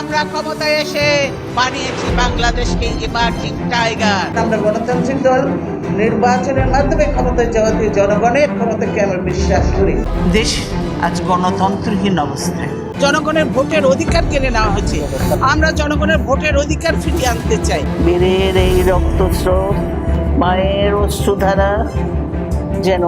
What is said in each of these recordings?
আমরা ক্ষমতায় এসে বানিয়েছি বাংলাদেশকে ইমার্জিং টাইগার আমরা গণতান্ত্রিক দল নির্বাচনের মাধ্যমে ক্ষমতায় যাওয়া দিয়ে জনগণের ক্ষমতাকে আমরা বিশ্বাস করি। দেশ আজ গণতন্ত্রহীন অবস্থায়। জনগণের ভোটের অধিকার কেড়ে নেওয়া হয়েছে। আমরা জনগণের ভোটের অধিকার ফিরিয়ে আনতে চাই। বীরের এই রক্তস্রোত মায়ের অশ্রুধারা যেন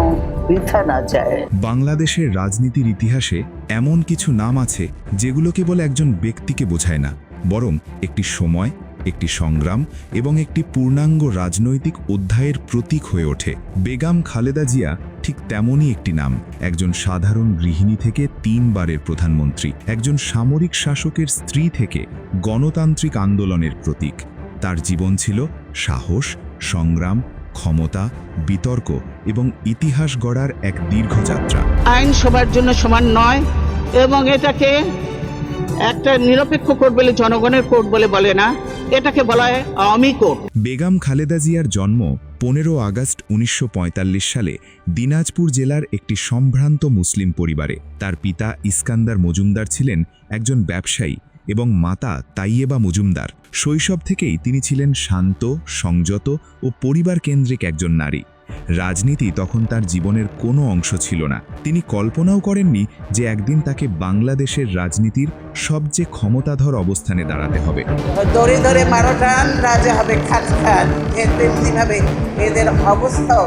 বৃথা না যায়। বাংলাদেশের রাজনীতির ইতিহাসে এমন কিছু নাম আছে যেগুলো কেবল একজন ব্যক্তিকে বোঝায় না, বরং একটি সময়, একটি সংগ্রাম এবং একটি পূর্ণাঙ্গ রাজনৈতিক অধ্যায়ের প্রতীক হয়ে ওঠে। বেগম খালেদা জিয়া ঠিক তেমনই একটি নাম, একজন সাধারণ গৃহিণী থেকে তিনবারের প্রধানমন্ত্রী, একজন সামরিক শাসকের স্ত্রী থেকে গণতান্ত্রিক আন্দোলনের প্রতীক। তার জীবন ছিল সাহস, সংগ্রাম ক্ষমতা বিতর্ক এবং ইতিহাস গড়ার এক দীর্ঘ যাত্রা। আইন সবার জন্য সমান নয় এবং এটাকে একটা নিরপেক্ষ কোর্ট বলে জনগণের কোর্ট বলে বলে না। এটাকে বলা হয় আওয়ামী কোর্ট। বেগম খালেদা জিয়ার জন্ম পনেরো আগস্ট উনিশশো পঁয়তাল্লিশ সালে দিনাজপুর জেলার একটি সম্ভ্রান্ত মুসলিম পরিবারে। তার পিতা ইস্কান্দার মজুমদার ছিলেন একজন ব্যবসায়ী এবং মাতা তাইয়েবা মজুমদার। শৈশব থেকেই তিনি ছিলেন শান্ত সংযত ও পরিবার কেন্দ্রিক একজন নারী। রাজনীতি তখন তার জীবনের কোনো অংশ ছিল না। তিনি কল্পনাও করেননি যে একদিন তাকে বাংলাদেশের রাজনীতির সবচেয়ে ক্ষমতাধর অবস্থানে দাঁড়াতে হবে। ধরে মারো টান রাজা হবে খাট খাট এদের অবস্থাও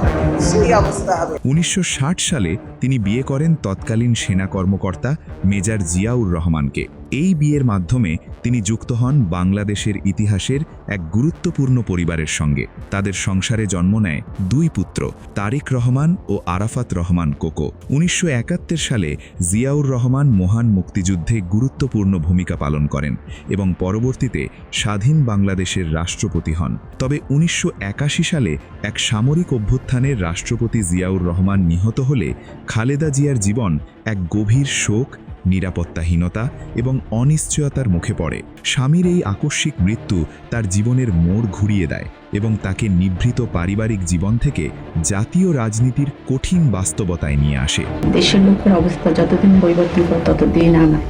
সেই অবস্থা হবে। উনিশশো ষাট সালে তিনি বিয়ে করেন তৎকালীন সেনা কর্মকর্তা মেজর জিয়াউর রহমানকে। এই বিয়ের মাধ্যমে তিনি যুক্ত হন বাংলাদেশের ইতিহাসের এক গুরুত্বপূর্ণ পরিবারের সঙ্গে। তাদের সংসারে জন্ম নেয় দুই পুত্র, তারিক রহমান ও আরাফাত রহমান কোকো। উনিশশো একাত্তর সালে জিয়াউর রহমান মহান মুক্তিযুদ্ধে গুরুত্বপূর্ণ ভূমিকা পালন করেন এবং পরবর্তীতে স্বাধীন বাংলাদেশের রাষ্ট্রপতি হন। তবে উনিশশো একাশি সালে এক সামরিক অভ্যুত্থানের রাষ্ট্রপতি জিয়াউর রহমান নিহত হলে খালেদা জিয়ার জীবন এক গভীর শোক নিরাপত্তাহীনতা এবং অনিশ্চয়তার মুখে পড়ে। স্বামীর এই আকস্মিক মৃত্যু তার জীবনের মোড় ঘুরিয়ে দেয় এবং তাকে নিভৃত পারিবারিক জীবন থেকে জাতীয় রাজনীতির কঠিন বাস্তবতায় নিয়ে আসে। দেশের লোকের অবস্থা যতদিন পরিবর্তন ততদিন আমার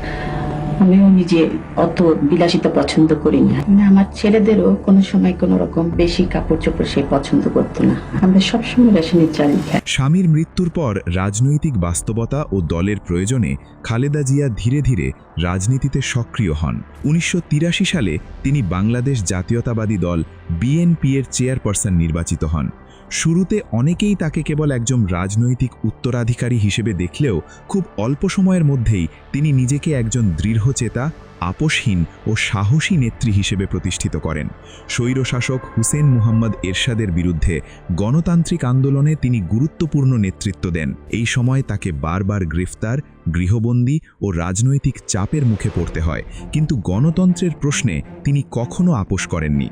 আমিও নিজে অত বিলাসিতা পছন্দ করি না আমার ছেলেদেরও কোনো সময় কোনো রকম বেশি কাপড় চোপড় সে পছন্দ করতো না। আমরা সবসময় রেশনের চাল খাই। স্বামীর মৃত্যুর পর রাজনৈতিক বাস্তবতা ও দলের প্রয়োজনে খালেদা জিয়া ধীরে ধীরে রাজনীতিতে সক্রিয় হন। উনিশশো তিরাশি সালে তিনি বাংলাদেশ জাতীয়তাবাদী দল বিএনপি এর চেয়ারপারসন নির্বাচিত হন। শুরুতে অনেকেই তাকে কেবল একজন রাজনৈতিক উত্তরাধিকারী হিসেবে দেখলেও খুব অল্প সময়ের মধ্যেই তিনি নিজেকে একজন দৃঢ়চেতা, আপোষহীন ও সাহসী নেত্রী হিসেবে প্রতিষ্ঠিত করেন। স্বৈরশাসক হুসেন মুহাম্মদ এরশাদের বিরুদ্ধে গণতান্ত্রিক আন্দোলনে তিনি গুরুত্বপূর্ণ নেতৃত্ব দেন। এই সময় তাকে বারবার গ্রেফতার, গৃহবন্দী ও রাজনৈতিক চাপের মুখে পড়তে হয়। কিন্তু গণতন্ত্রের প্রশ্নে তিনি কখনো আপোষ করেননি।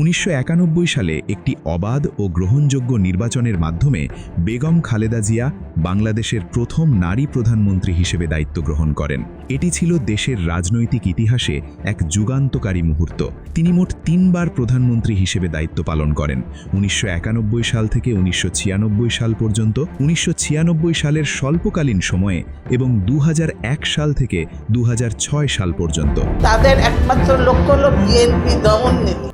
উনিশশো একানব্বই সালে একটি অবাধ ও গ্রহণযোগ্য নির্বাচনের মাধ্যমে বেগম খালেদা জিয়া বাংলাদেশের প্রথম নারী প্রধানমন্ত্রী হিসেবে দায়িত্ব গ্রহণ করেন। এটি ছিল দেশের রাজনৈতিক ইতিহাসে এক যুগান্তকারী মুহূর্ত। তিনি মোট তিনবার প্রধানমন্ত্রী হিসেবে দায়িত্ব পালন করেন উনিশশো একানব্বই সাল থেকে উনিশশো ছিয়ানব্বই সাল পর্যন্ত। উনিশশো ছিয়ানব্বই সালের স্বল্পকালীন সময়ে এবং দু হাজার এক সাল থেকে দু হাজার ছয় সাল পর্যন্ত। তাদের একমাত্র লক্ষ্য হলো বিএনপি দমন নীতি।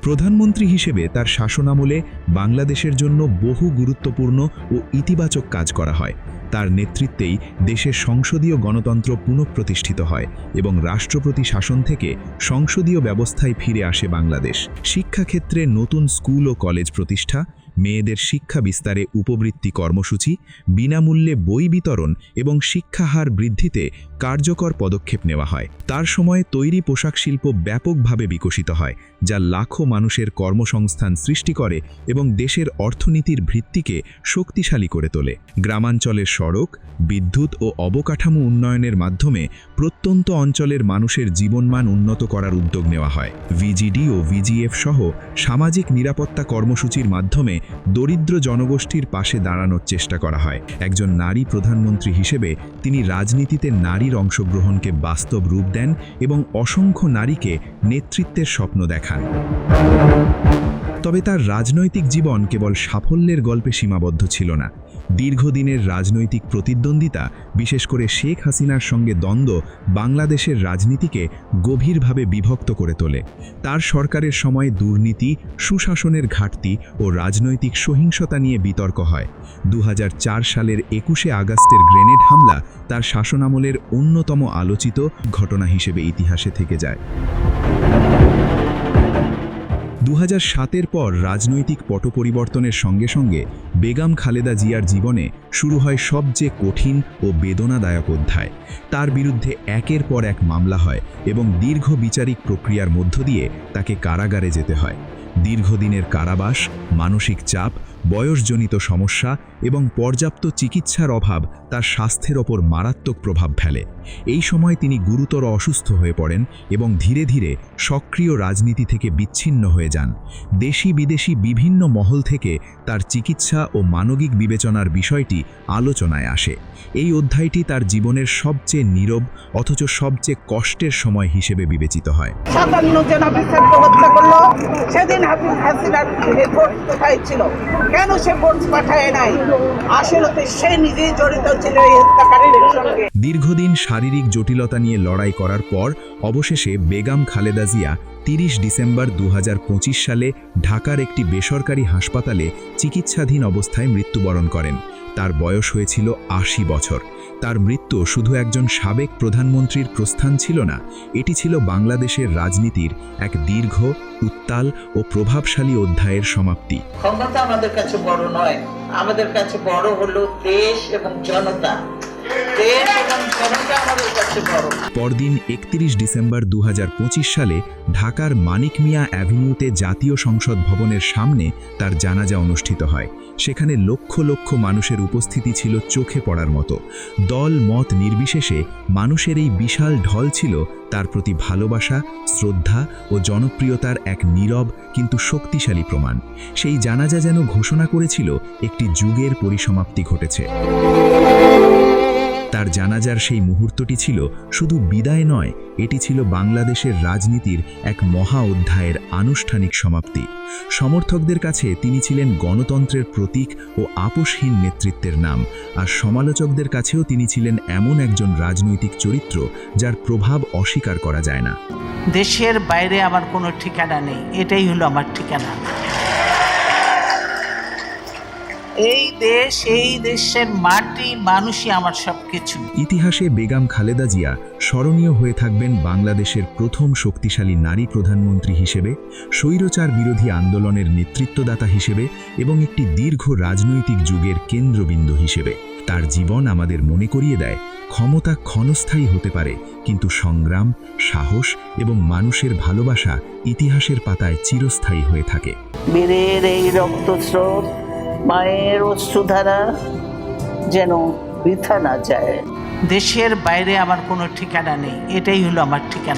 প্রধানমন্ত্রী হিসেবে তার শাসনামলে বাংলাদেশের জন্য বহু গুরুত্বপূর্ণ ও ইতিবাচক কাজ করা হয়। তার নেতৃত্বেই দেশের সংসদীয় গণতন্ত্র পুনঃপ্রতিষ্ঠিত হয় এবং রাষ্ট্রপতি শাসন থেকে সংসদীয় ব্যবস্থায় ফিরে আসে বাংলাদেশ। শিক্ষাক্ষেত্রে নতুন স্কুল ও কলেজ প্রতিষ্ঠা, মেয়েদের শিক্ষা বিস্তারে উপবৃত্তি কর্মসূচি, বিনামূল্যে বই বিতরণ এবং শিক্ষাহার বৃদ্ধিতে কার্যকর পদক্ষেপ নেওয়া হয়। তার সময়ে তৈরি পোশাক শিল্প ব্যাপকভাবে বিকশিত হয়, যা লাখো মানুষের কর্মসংস্থান সৃষ্টি করে এবং দেশের অর্থনীতির ভিত্তিকে শক্তিশালী করে তোলে। গ্রামাঞ্চলের সড়ক, বিদ্যুৎ ও অবকাঠামো উন্নয়নের মাধ্যমে প্রত্যন্ত অঞ্চলের মানুষের জীবনমান উন্নত করার উদ্যোগ নেওয়া হয়। ভিজিডি ও ভিজিএফ সহ সামাজিক নিরাপত্তা কর্মসূচির মাধ্যমে দরিদ্র জনগোষ্ঠীর পাশে দাঁড়ানোর চেষ্টা করা হয়। একজন নারী প্রধানমন্ত্রী হিসেবে তিনি রাজনীতিতে নারীর অংশগ্রহণকে বাস্তব রূপ দেন এবং অসংখ্য নারীকে নেতৃত্বের স্বপ্ন দেখান। তবে তার রাজনৈতিক জীবন কেবল সাফল্যের গল্পে সীমাবদ্ধ ছিল না। দীর্ঘদিনের রাজনৈতিক প্রতিদ্বন্দ্বিতা, বিশেষ করে শেখ হাসিনার সঙ্গে দ্বন্দ্ব, বাংলাদেশের রাজনীতিকে গভীরভাবে বিভক্ত করে তোলে। তার সরকারের সময় দুর্নীতি, সুশাসনের ঘাটতি ও রাজনৈতিক সহিংসতা নিয়ে বিতর্ক হয়। দু হাজার চার সালের একুশে আগস্টের গ্রেনেড হামলা তার শাসনামলের অন্যতম আলোচিত ঘটনা হিসেবে ইতিহাসে থেকে যায়। দু সাতের পর রাজনৈতিক পট পরিবর্তনের সঙ্গে সঙ্গে বেগম খালেদা জিয়ার জীবনে শুরু হয় সবচেয়ে কঠিন ও বেদনাদায়ক অধ্যায়। তার বিরুদ্ধে একের পর এক মামলা হয় এবং দীর্ঘ বিচারিক প্রক্রিয়ার মধ্য দিয়ে তাকে কারাগারে যেতে হয়। দীর্ঘদিনের কারাবাস, মানসিক চাপ বয়সজনিত সমস্যা এবং পর্যাপ্ত চিকিৎসার অভাব তার স্বাস্থ্যের ওপর মারাত্মক প্রভাব ফেলে। এই সময় তিনি গুরুতর অসুস্থ হয়ে পড়েন এবং ধীরে ধীরে সক্রিয় রাজনীতি থেকে বিচ্ছিন্ন হয়ে যান। দেশি বিদেশি বিভিন্ন মহল থেকে তার চিকিৎসা ও মানবিক বিবেচনার বিষয়টি আলোচনায় আসে। এই অধ্যায়টি তার জীবনের সবচেয়ে নীরব অথচ সবচেয়ে কষ্টের সময় হিসেবে বিবেচিত হয়। সাতান্ন জন অফিসারকে হত্যা করল। সেদিন হাসিনার ছিল? কেন সে ভোট পাঠায় নাই? আসলে সে নিজেই জড়িত ছিল এই হত্যাকারীর সঙ্গে। দীর্ঘদিন শারীরিক জটিলতা নিয়ে লড়াই করার পর অবশেষে বেগম খালেদা জিয়া তিরিশ ডিসেম্বর দু হাজার পঁচিশ সালে ঢাকার একটি বেসরকারি হাসপাতালে চিকিৎসাধীন অবস্থায় মৃত্যুবরণ করেন। তার বয়স হয়েছিল আশি বছর। তার মৃত্যু শুধু একজন সাবেক প্রধানমন্ত্রীর প্রস্থান ছিল না, এটি ছিল বাংলাদেশের রাজনীতির এক দীর্ঘ, উত্তাল ও প্রভাবশালী অধ্যায়ের সমাপ্তি। ক্ষমতা আমাদের কাছে বড় নয়, আমাদের কাছে বড় হলো দেশ এবং জনতা। দেশ এবং জনতা পরদিন একত্রিশ ডিসেম্বর দু হাজার পঁচিশ সালে ঢাকার মানিক মিয়া অ্যাভিনিউতে জাতীয় সংসদ ভবনের সামনে তার জানাজা অনুষ্ঠিত হয়। সেখানে লক্ষ লক্ষ মানুষের উপস্থিতি ছিল চোখে পড়ার মতো। দল মত নির্বিশেষে মানুষের এই বিশাল ঢল ছিল তার প্রতি ভালোবাসা, শ্রদ্ধা ও জনপ্রিয়তার এক নীরব কিন্তু শক্তিশালী প্রমাণ। সেই জানাজা যেন ঘোষণা করেছিল একটি যুগের পরিসমাপ্তি ঘটেছে। তার জানাজার সেই মুহূর্তটি ছিল শুধু বিদায় নয়, এটি ছিল বাংলাদেশের রাজনীতির এক মহা অধ্যায়ের আনুষ্ঠানিক সমাপ্তি। সমর্থকদের কাছে তিনি ছিলেন গণতন্ত্রের প্রতীক ও আপোষহীন নেতৃত্বের নাম, আর সমালোচকদের কাছেও তিনি ছিলেন এমন একজন রাজনৈতিক চরিত্র যার প্রভাব অস্বীকার করা যায় না। দেশের বাইরে আমার কোনো ঠিকানা নেই, এটাই হলো আমার ঠিকানা। এই দেশ এই দেশের মাটি মানুষই আমার সবকিছু। ইতিহাসে বেগম খালেদা জিয়া স্মরণীয় হয়ে থাকবেন বাংলাদেশের প্রথম শক্তিশালী নারী প্রধানমন্ত্রী হিসেবে স্বৈরচার বিরোধী আন্দোলনের নেতৃত্বদাতা হিসেবে এবং একটি দীর্ঘ রাজনৈতিক যুগের কেন্দ্রবিন্দু হিসেবে। তার জীবন আমাদের মনে করিয়ে দেয় ক্ষমতা ক্ষণস্থায়ী হতে পারে কিন্তু সংগ্রাম সাহস এবং মানুষের ভালোবাসা ইতিহাসের পাতায় চিরস্থায়ী হয়ে থাকে। বীরের এই রক্তস্রোত মায়ের অশ্রুধারা যেন বৃথা না যায়। দেশের বাইরে আমার কোনো ঠিকানা নেই। এটাই হলো আমার ঠিকানা।